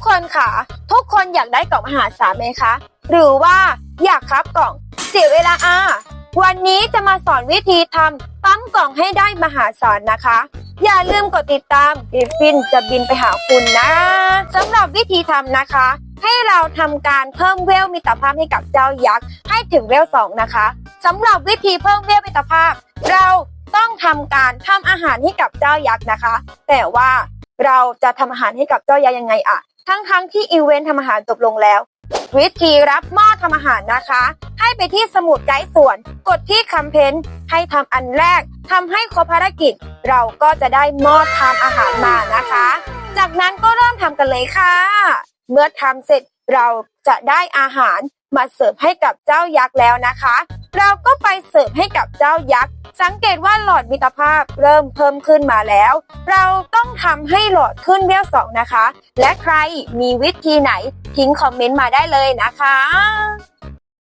กคนค่ะ ทุกคนอยากได้กล่องมหาศาลไหมคะ หรือว่าอยากครับกล่อง เสียเวลาอะวันนี้จะมาสอนวิธีทำปั๊มกล่องให้ได้มหาศาลนะคะ อย่าลืมกดติดตามกิฟฟินจะบินไปหาคุณนะสำหรับวิธีทำนะคะ ให้เราทำการเพิ่มเวลมิตรภาพให้กับเจ้ายักษ์ให้ถึงเวลสองนะคะสำหรับวิธีเพิ่มเวลมิตรภาพ เราต้องทำการทำอาหารให้กับเจ้ายักษ์นะคะ แต่ว่าเราจะทำอาหารให้กับเจ้ายักษ์ยังไงอะ ทั้งๆที่อีเวนต์ทำอาหารจบลงแล้ว วิธีรับหม้อทำอาหารนะคะ ให้ไปที่สมุดไกด์ส่วน กดที่คำเพนให้ทำอันแรกทำให้ครบภารกิจ เราก็จะได้หม้อทำอาหารมานะคะ จากนั้นก็เริ่มทำกันเลยค่ะ เมื่อทำเสร็จเราจะได้อาหารมาเสิร์ฟให้กับเจ้ายักษ์แล้วนะคะ เราก็ไปเสิร์ฟให้กับเจ้ายักษ์ สังเกตว่าหลอดมิตรภาพเริ่มเพิ่มขึ้นมาแล้ว เราต้องทำให้หลอดขึ้นเวลสองนะคะ และใครมีวิธีไหนทิ้งคอมเมนต์มาได้เลยนะคะ